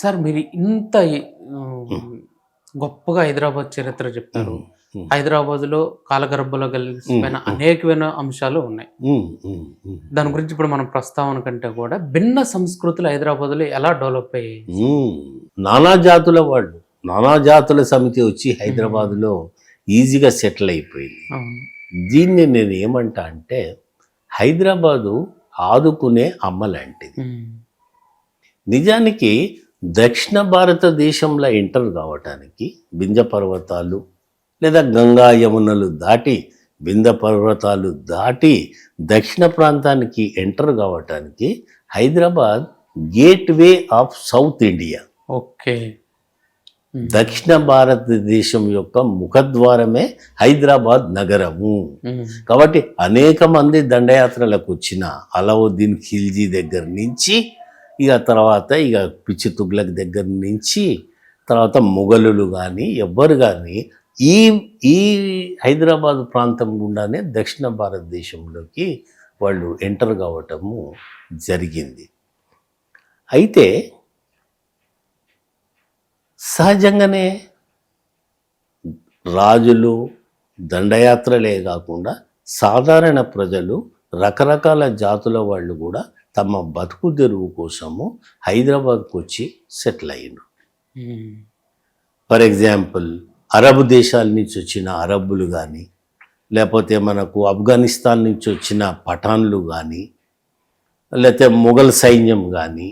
Sir మీరు ఇంత గొప్పగా హైదరాబాద్ చరిత్ర చెప్తారు. ఉమ్, హైదరాబాద్లో కాలగర్భంలో కలిసిపోయిన అనేకమైన అంశాలు ఉన్నాయి. దాని గురించి ఇప్పుడు మనం ప్రస్తావన కంటే కూడా భిన్న సంస్కృతులు హైదరాబాద్లో ఎలా డెవలప్ అయ్యాయి? నానా జాతుల వాళ్ళు నానా జాతుల సమితి వచ్చి హైదరాబాద్లో ఈజీగా సెటిల్ అయిపోయింది. దీన్ని నేను ఏమంటా అంటే హైదరాబాదు ఆదుకునే అమ్మ లాంటిది. నిజానికి దక్షిణ భారతదేశంలో ఎంటర్ కావటానికి బింజ పర్వతాలు లేదా గంగా యమునలు దాటి బింద పర్వతాలు దాటి దక్షిణ ప్రాంతానికి ఎంటర్ కావటానికి Hyderabad gateway of south India okay. దక్షిణ భారతదేశం యొక్క ముఖద్వారమే హైదరాబాద్ నగరము. కాబట్టి అనేక మంది దండయాత్రలకు వచ్చిన అలావుద్దీన్ ఖిల్జీ దగ్గర నుంచి ఇక తర్వాత ఇక పిచ్చి తుగ్లక్ దగ్గర నుంచి తర్వాత మొఘలులు కానీ ఎవ్వరు కానీ ఈ ఈ హైదరాబాద్ ప్రాంతం గుండానే దక్షిణ భారతదేశంలోకి వాళ్ళు ఎంటర్ కావటము జరిగింది. అయితే సహజంగానే రాజులు దండయాత్రలే కాకుండా సాధారణ ప్రజలు రకరకాల జాతుల వాళ్ళు కూడా తమ బతుకు తెరువు కోసము హైదరాబాద్కు వచ్చి సెటిల్ అయ్యిండ్రు. ఫర్ ఎగ్జాంపుల్ అరబ్ దేశాల నుంచి వచ్చిన అరబ్బులు కానీ లేకపోతే మనకు ఆఫ్ఘనిస్తాన్ నుంచి వచ్చిన పఠాన్లు కానీ లేకపోతే మొఘల్ సైన్యం కానీ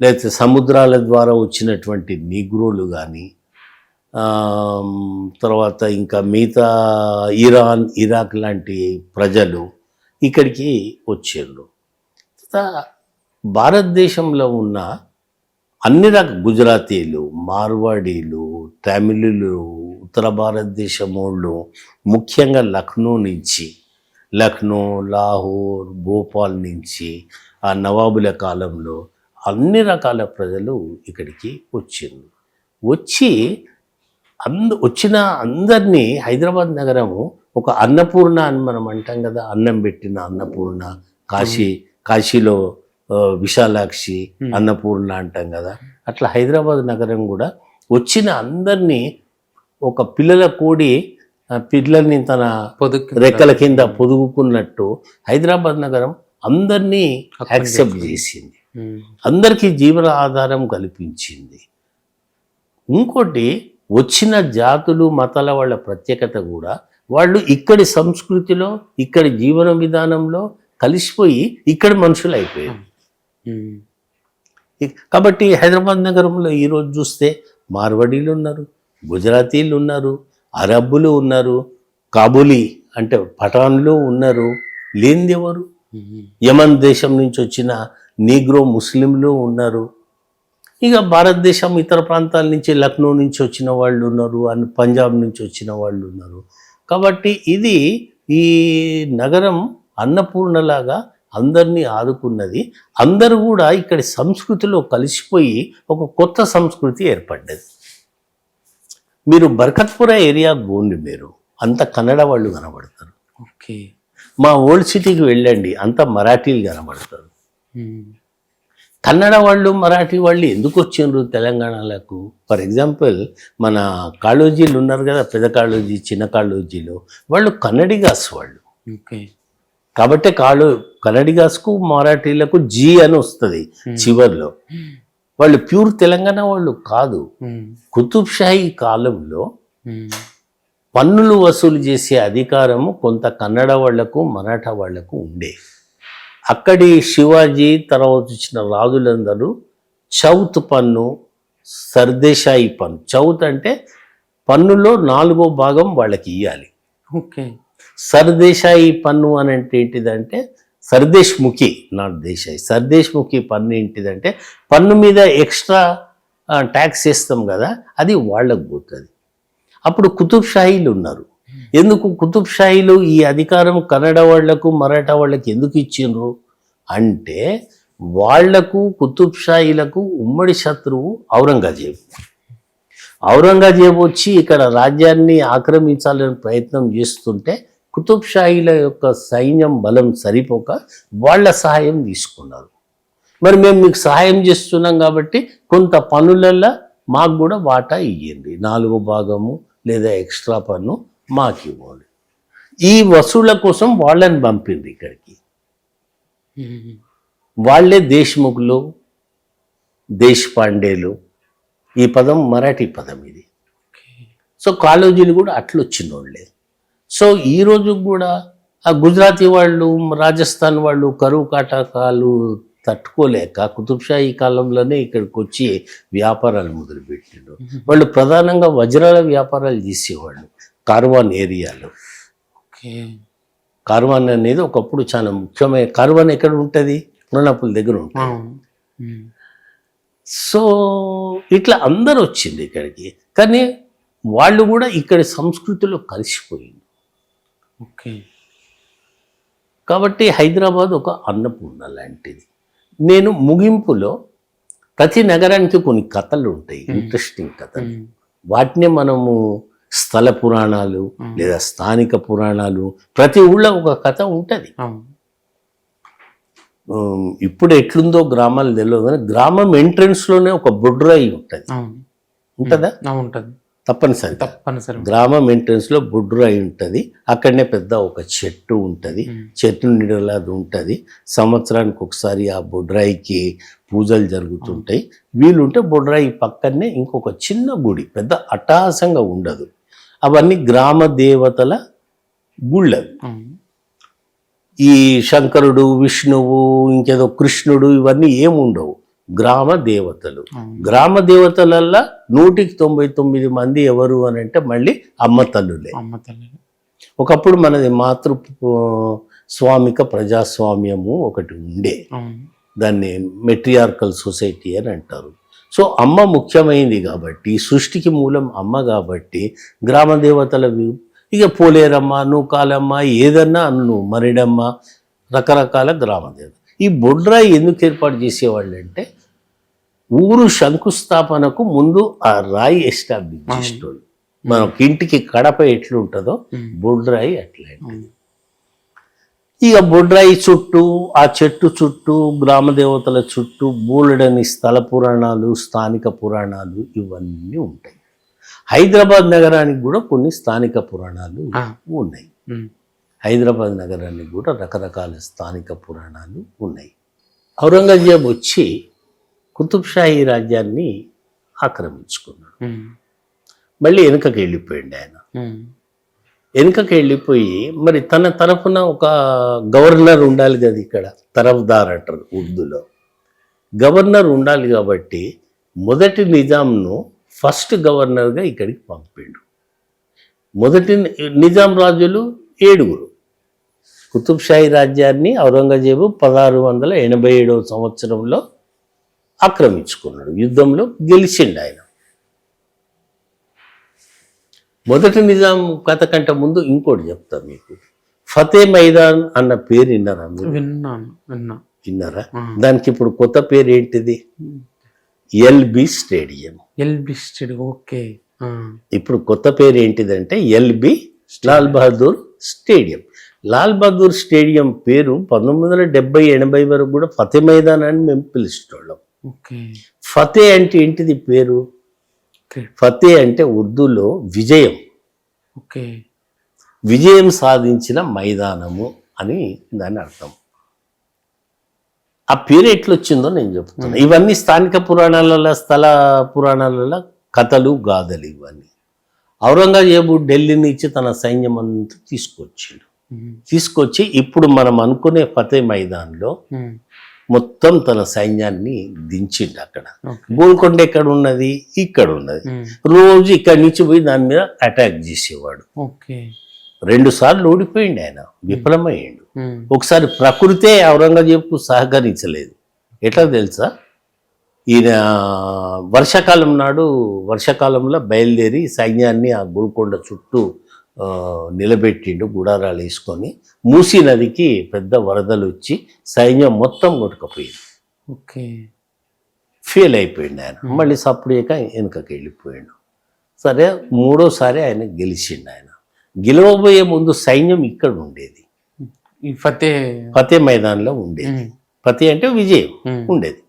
లేకపోతే సముద్రాల ద్వారా వచ్చినటువంటి నిగ్రోలు కానీ తర్వాత ఇంకా మిగతా ఇరాన్ ఇరాక్ లాంటి ప్రజలు ఇక్కడికి వచ్చారు భారతదేశంలో ఉన్న అన్ని రక గుజరాతీలు మార్వాడీలు తమిళులు ఉత్తర భారతదేశం వాళ్ళు ముఖ్యంగా లక్నో నుంచి లక్నో లాహోర్ భోపాల్ నుంచి ఆ నవాబుల కాలంలో అన్ని రకాల ప్రజలు ఇక్కడికి వచ్చింది వచ్చి అంద వచ్చిన అందరినీ హైదరాబాద్ నగరము ఒక అన్నపూర్ణ అని మనం అంటాం కదా అన్నం పెట్టిన అన్నపూర్ణ కాశీ కాశీలో విశాలాక్షి. అన్నపూర్ణ అంటాం కదా అట్లా హైదరాబాద్ నగరం కూడా వచ్చిన అందరినీ ఒక పిల్లల కోడి పిల్లల్ని తన రెక్కల కింద పొదుగుకున్నట్టు హైదరాబాద్ నగరం అందరినీ యాక్సెప్ట్. చేసింది. అందరికీ జీవన ఆధారం కల్పించింది ఇంకోటి వచ్చిన జాతులు మతాల వాళ్ళ ప్రత్యేకత కూడా వాళ్ళు ఇక్కడి సంస్కృతిలో ఇక్కడి జీవన విధానంలో కలిసిపోయి ఇక్కడ మనుషులు అయిపోయారు. కాబట్టి హైదరాబాద్ నగరంలో ఈరోజు చూస్తే మార్వాడీలు ఉన్నారు గుజరాతీలు ఉన్నారు అరబ్బులు ఉన్నారు కాబూలీ అంటే పఠాన్లు ఉన్నారు లేనిది ఎవరు? యమన్ దేశం నుంచి వచ్చిన నీగ్రో ముస్లింలు ఉన్నారు. ఇక భారతదేశం ఇతర ప్రాంతాల నుంచి లక్నో నుంచి వచ్చిన వాళ్ళు ఉన్నారు అండ్ పంజాబ్ నుంచి వచ్చిన వాళ్ళు ఉన్నారు. కాబట్టి ఇది ఈ నగరం అన్నపూర్ణలాగా అందరినీ ఆదుకున్నది. అందరూ కూడా ఇక్కడి సంస్కృతిలో కలిసిపోయి ఒక కొత్త సంస్కృతి ఏర్పడ్డది. మీరు బర్కత్పుర ఏరియా పోండి మీరు. అంత కన్నడ వాళ్ళు కనబడతారు. ఓకే. మా ఓల్డ్ సిటీకి వెళ్ళండి అంత మరాఠీలు కనబడతారు. కన్నడ వాళ్ళు మరాఠీ వాళ్ళు ఎందుకు వచ్చిండ్రు తెలంగాణలకు? ఫర్ ఎగ్జాంపుల్ మన కాళోజీలు ఉన్నారు కదా పెద్ద కాళోజీ చిన్న కాళోజీలు వాళ్ళు కన్నడిగాస్ వాళ్ళు. ఓకే. కాబట్టి కాళో కన్నడిగాస్కు మరాఠీలకు జీ అని వస్తుంది చివర్లో. వాళ్ళు ప్యూర్ తెలంగాణ వాళ్ళు కాదు. ఉమ్. కుతుబ్ షాహీ కాలంలో ఉమ్. పన్నులు వసూలు చేసే అధికారము కొంత కన్నడ వాళ్ళకు మరాఠా వాళ్ళకు ఉండే. అక్కడి శివాజీ తర్వాత వచ్చిన రాజులందరూ చౌత్ పన్ను సర్దేశాయి పన్ను. చౌత్ అంటే పన్నులో నాలుగో భాగం వాళ్ళకి ఇవ్వాలి ఓకే. సర్దేశాయి పన్ను అని అంటే ఏంటిదంటే సర్దేశ్ ముఖి నాట్ దేశాయి. సర్దేశ్ ముఖి పన్ను ఏంటిదంటే పన్ను మీద ఎక్స్ట్రా ట్యాక్స్ ఇస్తాం కదా అది వాళ్ళకు పోతుంది. అప్పుడు కుతుబ్ షాహీలు ఉన్నారు. ఎందుకు కుతుబ్షాహీలు ఈ అధికారం కన్నడ వాళ్ళకు మరాఠా వాళ్ళకి ఎందుకు ఇచ్చిండ్రు? అంటే వాళ్ళకు కుతుబ్షాహీలకు ఉమ్మడి శత్రువు ఔరంగజేబు. ఔరంగజేబు వచ్చి ఇక్కడ రాజ్యాన్ని ఆక్రమించాలని ప్రయత్నం చేస్తుంటే కుతుబ్ షాహీల యొక్క సైన్యం బలం సరిపోక వాళ్ళ సహాయం తీసుకున్నారు. మరి మేము మీకు సహాయం చేస్తున్నాం కాబట్టి కొంత పనులల్లో మాకు కూడా వాటా ఇవ్వండి నాలుగో భాగము లేదా ఎక్స్ట్రా పన్ను మాకు ఇవ్వండి. ఈ వసూళ్ళ కోసం వాళ్ళని పంపింది ఇక్కడికి. వాళ్ళే దేశ్ముఖులు దేశపాండేలు ఈ పదం మరాఠీ పదం ఇది. సో కాలేజీలు కూడా అట్లొచ్చిన వాళ్ళే సో ఈ రోజు కూడా ఆ గుజరాతీ వాళ్ళు రాజస్థాన్ వాళ్ళు కరువు కాటకాలు తట్టుకోలేక కుతుబ్షాహీ కాలంలోనే ఇక్కడికి వచ్చి వ్యాపారాలు మొదలుపెట్టారు వాళ్ళు ప్రధానంగా వజ్రాల వ్యాపారాలు చేసేవాళ్ళు కార్వాన్ ఏరియాలో. ఓకే. కార్వాన్ అనేది ఒకప్పుడు చాలా ముఖ్యమైన కార్వాన్ ఎక్కడ ఉంటుంది? పురణాపుల దగ్గర ఉంటుంది. సో ఇట్లా అందరు వచ్చింది ఇక్కడికి. కానీ వాళ్ళు కూడా ఇక్కడి సంస్కృతిలో కలిసిపోయింది ఓకే. కాబట్టి హైదరాబాద్ ఒక అన్నపూర్ణ లాంటిది. నేను ముగింపులో ప్రతి నగరానికి కొన్ని కథలు ఉంటాయి ఇంట్రెస్టింగ్ కథలు. వాటినే మనము స్థల పురాణాలు లేదా స్థానిక పురాణాలు ప్రతి ఊళ్ళో ఒక కథ ఉంటుంది. ఇప్పుడు ఎట్లుందో గ్రామాలు తెలియదు కానీ గ్రామం entrance లోనే ఒక బొడ్రాయి ఉంటుంది. ఉంటుందా? ఉంటుంది. తప్పనిసరి తప్పనిసరి గ్రామం ఎంట్రన్స్లో బుడ్రాయి ఉంటుంది. అక్కడనే పెద్ద ఒక చెట్టు ఉంటుంది. చెట్టు నీడలో అది ఉంటుంది. సంవత్సరానికి ఒకసారి ఆ బుడ్రాయికి పూజలు జరుగుతుంటాయి. వీలుంటే బుడ్రాయి పక్కనే ఇంకొక చిన్న గుడి పెద్ద అట్టహాసంగా ఉండదు. అవన్నీ గ్రామ దేవతల గుళ్ళవి. ఈ శంకరుడు విష్ణువు ఇంకేదో కృష్ణుడు ఇవన్నీ ఏముండవు. గ్రామ దేవతలు. గ్రామ దేవతలల్లా నూటికి తొంభై తొమ్మిది మంది ఎవరు అని అంటే మళ్ళీ అమ్మ తల్లులే. అమ్మ ఒకప్పుడు మనది మాతృ స్వామిక ప్రజాస్వామ్యము ఒకటి ఉండే. దాన్ని మెట్రియార్కల్ సొసైటీ అని అంటారు. సో అమ్మ ముఖ్యమైనది కాబట్టి సృష్టికి మూలం అమ్మ కాబట్టి గ్రామ దేవతల ఇక పోలేరమ్మ నూకాలమ్మ ఏదన్నా అన్ను మరిడమ్మ రకరకాల గ్రామ దేవత. ఈ బొడ్రాయి ఎందుకు ఏర్పాటు చేసేవాళ్ళు అంటే ఊరు శంకుస్థాపనకు ముందు ఆ రాయి ఎస్టాబ్లిష్ చేసేటోళ్ళు. మనకి ఇంటికి కడప ఎట్లుంటుందో. బొడ్రాయి అట్లాంటి అవును. ఇక బొడ్రాయి చుట్టూ ఆ చెట్టు చుట్టూ గ్రామ దేవతల చుట్టూ బోలెడని స్థల పురాణాలు స్థానిక పురాణాలు ఇవన్నీ ఉంటాయి. హైదరాబాద్ నగరానికి కూడా కొన్ని స్థానిక పురాణాలు. ఉన్నాయి. హైదరాబాద్ నగరానికి కూడా రకరకాల స్థానిక పురాణాలు ఉన్నాయి. ఔరంగజేబ్ వచ్చి కుతుబ్షాహీ రాజ్యాన్ని ఆక్రమించుకున్నాడు. మళ్ళీ వెనుకకి వెళ్ళిపోయింది ఆయన. వెనుకకి వెళ్ళిపోయి మరి తన తరఫున ఒక గవర్నర్ ఉండాలి కదా ఇక్కడ తరఫ్దార్ అంటారు ఉర్దూలో. గవర్నర్ ఉండాలి కాబట్టి మొదటి నిజాంను ఫస్ట్ గవర్నర్గా ఇక్కడికి పంపిండు. మొదటి నిజాం రాజులు ఏడుగురు. కుతుబ్షాహీ రాజ్యాన్ని ఔరంగజేబు పదహారు వందల ఎనభై ఏడవ సంవత్సరంలో ఆక్రమించుకున్నాడు. యుద్ధంలో గెలిచిండు ఆయన. మొదటి నిజాం కథ కంటే ముందు ఇంకోటి చెప్తా మీకు. ఫతే మైదాన్ అన్న పేరు విన్నారా విన్నాను విన్నా. విన్నారా. దానికి ఇప్పుడు కొత్త పేరు ఏంటిది? LB stadium. LB stadium okay. ఇప్పుడు కొత్త పేరు ఏంటిదంటే LB Lal Bahadur stadium. Lal Bahadur stadium పేరు పంతొమ్మిది వందల డెబ్బై ఎనభై వరకు కూడా ఫతే మైదాన్ అని మేము ఓకే ఫతే అంటే ఏంటిది పేరు? ఫతే అంటే ఉర్దూలో విజయం. ఓకే. విజయం సాధించిన మైదానము అని దాని అర్థం. ఆ పేరు ఎట్లొచ్చిందో నేను చెప్తున్నా. ఇవన్నీ స్థానిక పురాణాలలో స్థల పురాణాలలో కథలు గాథలు ఇవన్నీ. ఔరంగజేబు ఢిల్లీ నుంచి తన సైన్యం అంతా తీసుకొచ్చాడు. తీసుకొచ్చి ఇప్పుడు మనం అనుకునే ఫతే మైదాన్లో. మొత్తం తన సైన్యాన్ని దించిండు అక్కడ. గోల్కొండ ఎక్కడ ఉన్నది ఇక్కడ ఉన్నది. రోజు ఇక్కడి నుంచి పోయి దాని మీద అటాక్ చేసేవాడు. రెండు సార్లు ఓడిపోయిండు ఆయన. విఫలమయ్యిండు. ఒకసారి ప్రకృతే ఔరంగజేబుకు సహకరించలేదు. ఎట్లా తెలుసా? ఈయన వర్షాకాలం నాడు వర్షాకాలంలో బయలుదేరి సైన్యాన్ని ఆ గోల్కొండ చుట్టూ నిలబెట్టిండు గుడారాలు వేసుకొని మూసీ నదికి పెద్ద వరదలు వచ్చి సైన్యం మొత్తం కొట్టుకపోయింది. ఓకే. ఫెయిల్ అయిపోయిండు ఆయన. మళ్ళీ సప్పుడేక వెనుకకి వెళ్ళిపోయిండు. సరే మూడోసారి ఆయన గెలిచిండు ఆయన. గెలవబోయే ముందు సైన్యం ఇక్కడ ఉండేది. ఫతే ఫతే మైదాన్లో ఉండేది. పతి అంటే విజయం. ఉండేది.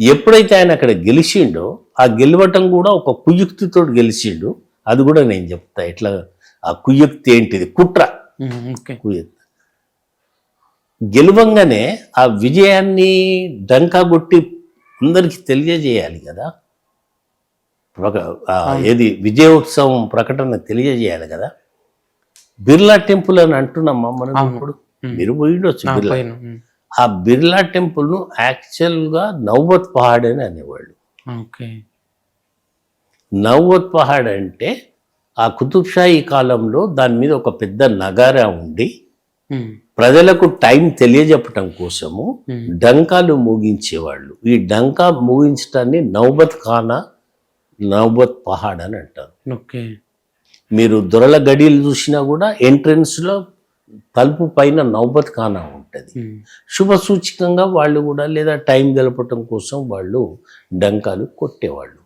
ఎప్పుడైతే ఆయన అక్కడ గెలిచిండో ఆ గెలవటం కూడా ఒక కుయుక్తితో గెలిచిండు. అది కూడా నేను చెప్తా ఎట్లా ఆ కుయుక్తి ఏంటిది? కుట్ర. కుయుక్తి. గెలవంగానే ఆ విజయాన్ని డంకా కొట్టి అందరికి తెలియజేయాలి కదా? ఏది? విజయోత్సవం ప్రకటన తెలియజేయాలి కదా? బిర్లా టెంపుల్ అని అంటున్నామా మనం. ఇప్పుడు. మీరు పోయిండొచ్చు ఆ, బిర్లా. ఆ బిర్లా టెంపుల్ను యాక్చువల్గా నవ్వత్ పహాడ్ అని అనేవాళ్ళు. నవ్వత్ పహాడ్ అంటే ఆ కుతుబ్షాహీ కాలంలో దాని మీద ఒక పెద్ద నగారా ఉండి ప్రజలకు టైం తెలియజెప్పటం కోసము. డంకాలు మోగించేవాళ్ళు. ఈ డంకా మోగించడాన్ని నౌబత్ ఖానా నౌబత్ పహాడ్ అని అంటారు. ఓకే. మీరు దొరల గడియలు చూసినా కూడా ఎంట్రన్స్లో తలుపు పైన నౌబత్ ఖానా ఉంటుంది. శుభ సూచకంగా వాళ్ళు కూడా లేదా టైం గడపటం కోసం వాళ్ళు డంకాలు కొట్టేవాళ్ళు.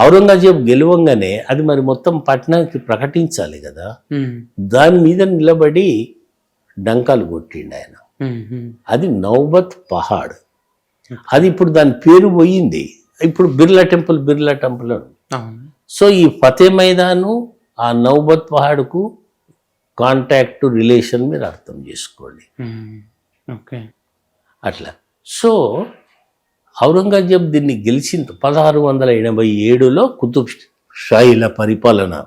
ఔరంగజేబ్ గెలవంగానే అది మరి మొత్తం పట్టణానికి ప్రకటించాలి కదా. దాని మీద నిలబడి డంకాలు కొట్టిండు ఆయన. అది నౌబత్ పహాడ్. అది ఇప్పుడు దాని పేరు పోయింది. ఇప్పుడు Birla temple Birla temple so ఈ ఫతే మైదాను ఆ నౌబత్ పహాడ్కు కాంటాక్ట్ రిలేషన్ మీరు అర్థం చేసుకోండి. ఓకే. అట్లా. సో ఔరంగజేబ్ దీన్ని గెలిచిన పదహారు వందల ఎనభై ఏడులో కుతుబ్ షాహీల పరిపాలన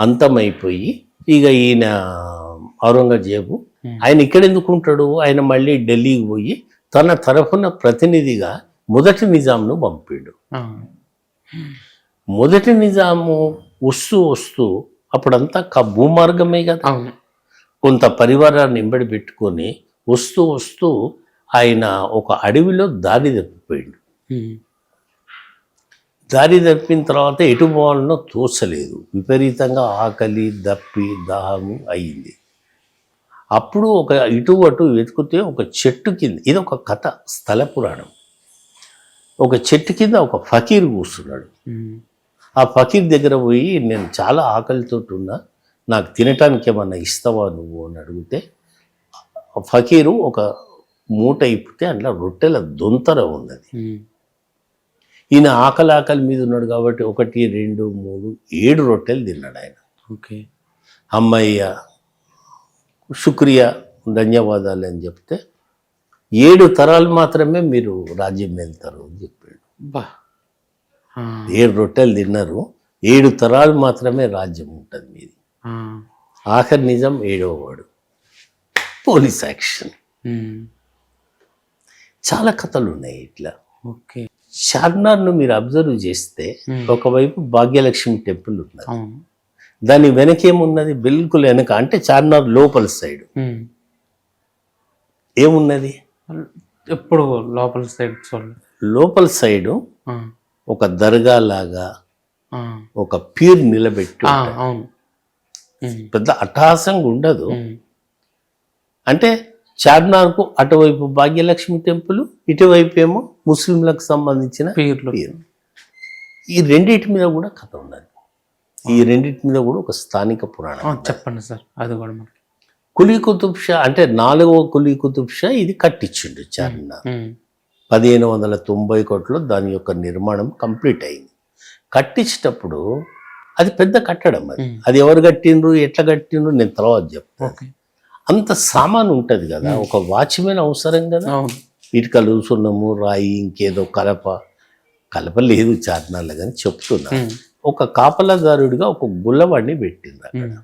అంతమైపోయి ఇక ఈయన ఔరంగజేబు. ఆయన ఇక్కడ ఎందుకు ఉంటాడు? ఆయన మళ్ళీ ఢిల్లీకి పోయి తన తరఫున ప్రతినిధిగా మొదటి నిజాంను పంపాడు. మొదటి నిజాము వస్తూ వస్తూ అప్పుడంతా భూమార్గమే కదా. కొంత పరివారాన్ని ఎంబడి పెట్టుకొని వస్తూ వస్తూ ఆయన ఒక అడవిలో దారి తప్పిపోయాడు. దారి తప్పిన తర్వాత ఎటు పోవాలనో తోచలేదు. విపరీతంగా ఆకలి దప్పి దాహము అయింది. అప్పుడు ఒక ఇటు అటు వెతుకుతే ఒక చెట్టు కింద ఇది ఒక కథ స్థల పురాణం. ఒక చెట్టు కింద ఒక ఫకీర్ కూర్చున్నాడు. ఆ ఫకీర్ దగ్గర పోయి నేను చాలా ఆకలితో ఉన్నా నాకు తినటానికి ఏమన్నా ఇస్తావా నువ్వు? అని అడిగితే ఫకీరు ఒక మూట ఇప్పితే అందులో రొట్టెల దొంతర ఉన్నది. ఈయన ఆకలి ఆకలి మీద ఉన్నాడు కాబట్టి ఒకటి రెండు మూడు ఏడు రొట్టెలు తిన్నాడు ఆయన. ఓకే. అమ్మయ్య శుక్రియా ధన్యవాదాలు అని చెప్తే ఏడు తరాలు మాత్రమే మీరు రాజ్యం వెళ్తారు అని చెప్పాడు. బా. ఏడు రొట్టెలు తిన్నారు ఏడు తరాలు మాత్రమే రాజ్యం ఉంటుంది మీది. ఆఖరి నిజం ఏడవ వాడు పోలీస్ యాక్షన్. చాలా కథలు ఉన్నాయి ఇట్లా. ఓకే. చార్మినార్ను మీరు అబ్జర్వ్ చేస్తే. ఒకవైపు భాగ్యలక్ష్మి టెంపుల్ ఉన్నది. దాని వెనకేమున్నది? బిల్కుల్ వెనక అంటే చార్మినార్ లోపల సైడ్. ఏమున్నది? ఎప్పుడు లోపల సైడ్ లోపల సైడు ఒక దర్గా లాగా ఒక పీర్ నిలబెట్టి పెద్ద అట్టహాసంగా ఉండదు. అంటే చార్మినార్కు అటువైపు భాగ్యలక్ష్మి టెంపుల్ ఇటువైపు ఏమో ముస్లింలకు సంబంధించిన పీర్లు. పీర్ ఈ రెండింటి మీద కూడా కథ ఉన్నది ఈ రెండింటి మీద కూడా ఒక స్థానిక పురాణం. చెప్పండి సార్. అది కూడా మనకి. కులీ కుతుబ్ షా అంటే నాలుగవ కులీ కుతుబ్ షా ఇది కట్టించిండు చార్మినార్. పదిహేను వందల తొంభై కోట్లో దాని యొక్క నిర్మాణం కంప్లీట్ అయింది. కట్టించేటప్పుడు అది పెద్ద కట్టడం అది. అది ఎవరు కట్టిండ్రు ఎట్లా కట్టిండ్రు నేను తర్వాత చెప్తాను. అంత సామాన్ ఉంటుంది కదా ఒక వాచ్మెన్ అవసరం కదా. ఇటుకలు సున్నము రాయి ఇంకేదో కలప. కలప లేదు చార్మినార్లో కానీ చెప్తున్నా. ఒక కాపలాదారుడిగా ఒక గుల్లవాడిని పెట్టింది అక్కడ.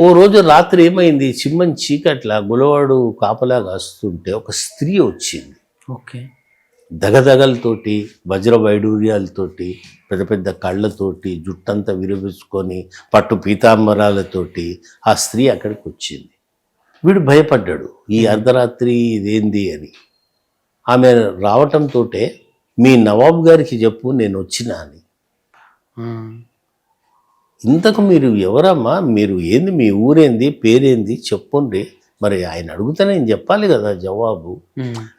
ఓ రోజు రాత్రి ఏమైంది? చిమ్మని చీకట్ల గులవాడు కాపలా కాస్తుంటే ఒక స్త్రీ వచ్చింది. ఓకే. దగదగలతోటి వజ్ర వైడూర్యాలతోటి పెద్ద పెద్ద కళ్ళతోటి జుట్టంతా విరవించుకొని పట్టు పీతాంబరాలతోటి ఆ స్త్రీ అక్కడికి వచ్చింది. వీడు భయపడ్డాడు ఈ అర్ధరాత్రి ఇదేంది అని. ఆమె రావటంతో మీ నవాబు గారికి చెప్పు నేను వచ్చినా అని. ఇంతకు మీరు ఎవరమ్మా? మీరు ఏంది? మీ ఊరేంది? పేరేంది? చెప్పుండ్రి. మరి ఆయన అడిగితే నేను చెప్పాలి కదా జవాబు.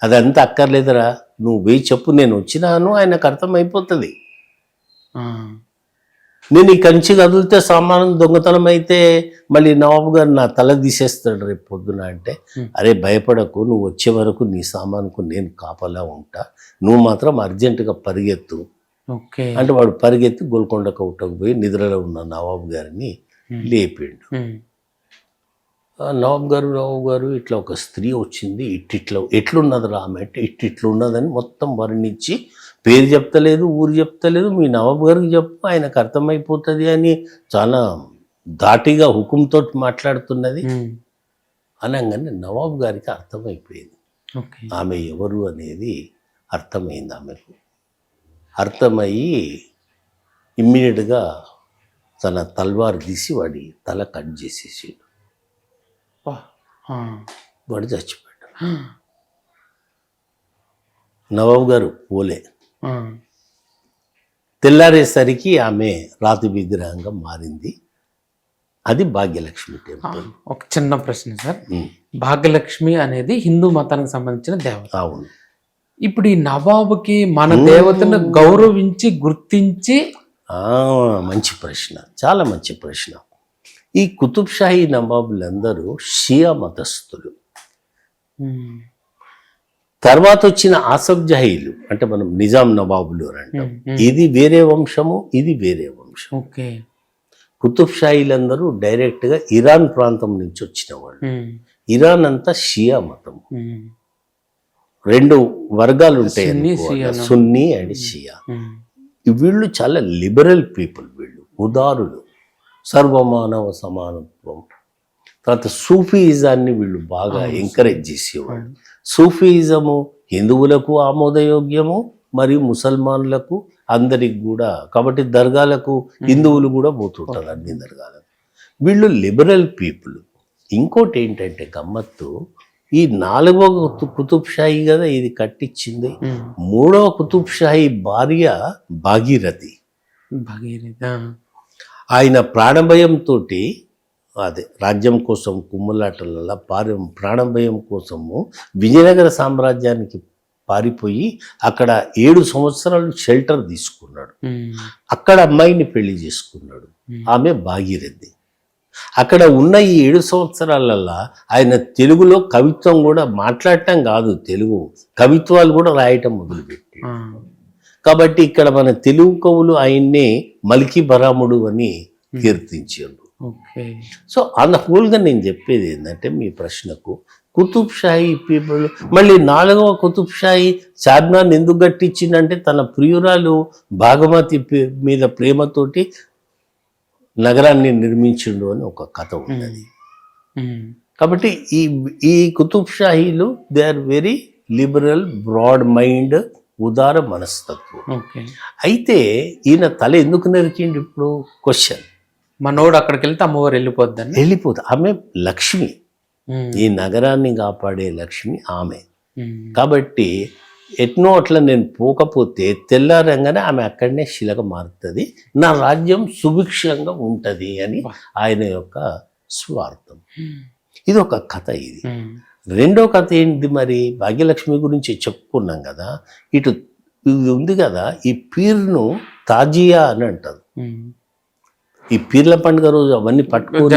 అదంతా అక్కర్లేదురా. నువ్వు పోయి చెప్పు నేను వచ్చినాను ఆయనకు అర్థమైపోతుంది. నేను ఇక్కడి నుంచి కదిలితే సామానం దొంగతనం అయితే మళ్ళీ నవాబు గారు నా తల తీసేస్తాడు రేపు పొద్దున అంటే. అరే భయపడకు నువ్వు వచ్చే వరకు నీ సామానుకు నేను కాపలా ఉంటా నువ్వు మాత్రం అర్జెంటుగా పరిగెత్తు. ఓకే. అంటే వాడు పరిగెత్తి గోల్కొండ కౌటకు పోయి నిద్రలో ఉన్న నవాబు గారిని. లేపిండు. నవాబు గారు నవాబు గారు ఇట్లా ఒక స్త్రీ వచ్చింది ఇట్టిట్లా ఎట్లున్నది రా ఆమె అంటే ఇట్టిట్లు ఉన్నదని మొత్తం వర్ణించి పేరు చెప్తలేదు ఊరు చెప్తలేదు మీ నవాబు గారికి చెప్పు ఆయనకు అర్థమైపోతుంది అని చాలా ధాటిగా హుకుంతో మాట్లాడుతున్నది. అనగానే నవాబు గారికి అర్థమైపోయింది ఆమె ఎవరు అనేది అర్థమైంది ఆమెకు అర్థమయ్యి ఇమ్మీడియట్గా తన తల్వార్ తీసి వాడి తల కట్ చేసేసి వా. ఆ. వాడు చచ్చిపోయాడు. నవాబు గారు పోలే. తెల్లారేసరికి ఆమె రాతి విగ్రహంగా మారింది. అది భాగ్యలక్ష్మి టెంపుల్. ఒక చిన్న ప్రశ్న సార్. భాగ్యలక్ష్మి అనేది హిందూ మతానికి సంబంధించిన దేవత. అవును. ఇప్పుడు ఈ నవాబుకి మన దేవతను గౌరవించి గుర్తించి ఆ, మంచి ప్రశ్న. చాలా మంచి ప్రశ్న. ఈ కుతుబ్ షాహీ నవాబులందరూ షియా మతస్థులు. తర్వాత వచ్చిన ఆసఫ్ జహీలు అంటే మనం నిజాం నవాబులు అని అంటాం. ఇది వేరే వంశము ఇది వేరే వంశం ఓకే. కుతుబ్ షాహీలందరూ డైరెక్ట్గా ఇరాన్ ప్రాంతం నుంచి వచ్చిన వాళ్ళు. ఇరాన్ అంతా షియా మతం. రెండు వర్గాలు ఉంటాయి సున్నీ, అండ్ షియా. వీళ్ళు చాలా లిబరల్ పీపుల్ వీళ్ళు ఉదారులు. సర్వమానవ సమానత్వం. తర్వాత సూఫీయిజాన్ని వీళ్ళు బాగా. ఎంకరేజ్ చేసేవాళ్ళు. సూఫీయిజము హిందువులకు ఆమోదయోగ్యము మరియు ముసల్మాన్లకు అందరికి కూడా కాబట్టి దర్గాలకు హిందువులు కూడా పోతుంటారు అన్ని దర్గాలకు. వీళ్ళు లిబరల్ పీపుల్. ఇంకోటి ఏంటంటే గమ్మత్తు ఈ నాలుగవ కుతు- కుతుబ్ షాహీ కదా ఇది కట్టించింది. మూడవ కుతుబ్ షాహీ భార్య భాగీరథి. భగీరథ. ఆయన ప్రాణభయంతో అదే రాజ్యం కోసం కుమ్ములాటల పారి ప్రాణభయం కోసము విజయనగర సామ్రాజ్యానికి పారిపోయి అక్కడ ఏడు సంవత్సరాలు షెల్టర్ తీసుకున్నాడు. అక్కడ అమ్మాయిని పెళ్ళి చేసుకున్నాడు. ఆమె భాగీరథి అక్కడ ఉన్న ఈ ఏడు సంవత్సరాలల్లా ఆయన తెలుగులో కవిత్వం కూడా మాట్లాడటం కాదు తెలుగు కవిత్వాలు కూడా రాయటం మొదలుపెట్టాడు. కాబట్టి ఇక్కడ మన తెలుగు కవులు ఆయన్నే మలికి బరాముడు అని కీర్తించారు. ఓకే. సో అన్ హోల్గా నేను చెప్పేది ఏంటంటే మీ ప్రశ్నకు కుతుబ్ షాహీ పీపుల్ మళ్ళీ నాలుగవ కుతుబ్ షాహీ చార్మినార్ ఎందుకు కట్టించిందంటే తన ప్రియురాలు భాగమతి మీద ప్రేమతోటి నగరాన్ని నిర్మించిండు అని ఒక కథ ఉన్నది. ఉమ్, కాబట్టి ఈ ఈ Qutb షాహీలు they are very liberal broad mind ఉదార మనస్తత్వం. అయితే ఈయన తల ఎందుకు నరికిండు ఇప్పుడు? క్వశ్చన్ మనోడు అక్కడికి వెళ్తే అమ్మవారు వెళ్ళిపోద్దని? వెళ్ళిపోతుంది ఆమె లక్ష్మి. ఈ నగరాన్ని కాపాడే లక్ష్మి ఆమె. కాబట్టి ఎట్నో అట్లా నేను పోకపోతే తెల్లారంగానే ఆమె అక్కడనే శిలగా మారుతుంది. నా రాజ్యం సుభిక్షంగా ఉంటుంది అని ఆయన యొక్క స్వార్థం. ఇది ఒక కథ ఇది. రెండో కథ ఏంటి మరి? భాగ్యలక్ష్మి గురించి చెప్పుకున్నాం కదా. ఇటు ఇది ఉంది కదా ఈ పీర్ను తాజియా అని అంటారు. ఈ పీర్ల పండుగ రోజు అవన్నీ పట్టుకొని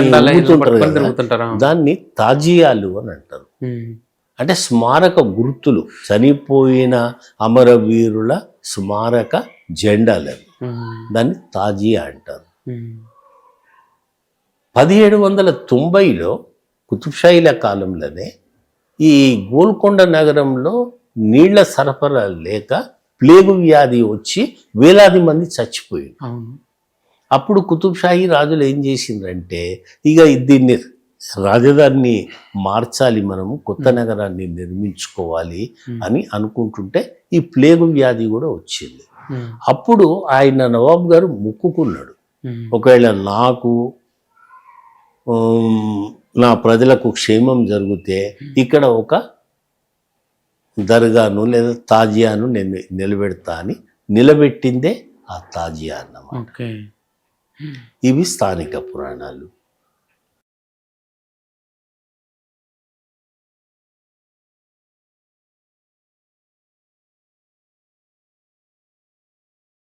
దాన్ని తాజియాలు అని అంటారు. అంటే స్మారక గుర్తులు చనిపోయిన అమరవీరుల స్మారక జెండాలు దాన్ని తాజియా అంటారు. పదిహేడు వందల తొంభైలో కుతుబ్షాయిల కాలంలోనే ఈ గోల్కొండ నగరంలో నీళ్ళ సరఫరా లేక ప్లేగు వ్యాధి వచ్చి వేలాది మంది చచ్చిపోయారు. అవును. అప్పుడు కుతుబ్షాహీ రాజులు ఏం చేసిండ్రంటే ఇక దీన్ని రాజధానిని మార్చాలి మనము కొత్త నగరాన్ని నిర్మించుకోవాలి అని అనుకుంటుంటే ఈ ప్లేగు వ్యాధి కూడా వచ్చింది. అప్పుడు ఆయన నవాబ్ గారు మొక్కుకున్నాడు. ఒకవేళ నాకు నా ప్రజలకు క్షేమం జరిగితే ఇక్కడ ఒక దర్గాను లేదా తాజియాను నేను నిలబెడతా అని నిలబెట్టిందే ఆ తాజియా అన్నమాట. ఇవి స్థానిక పురాణాలు.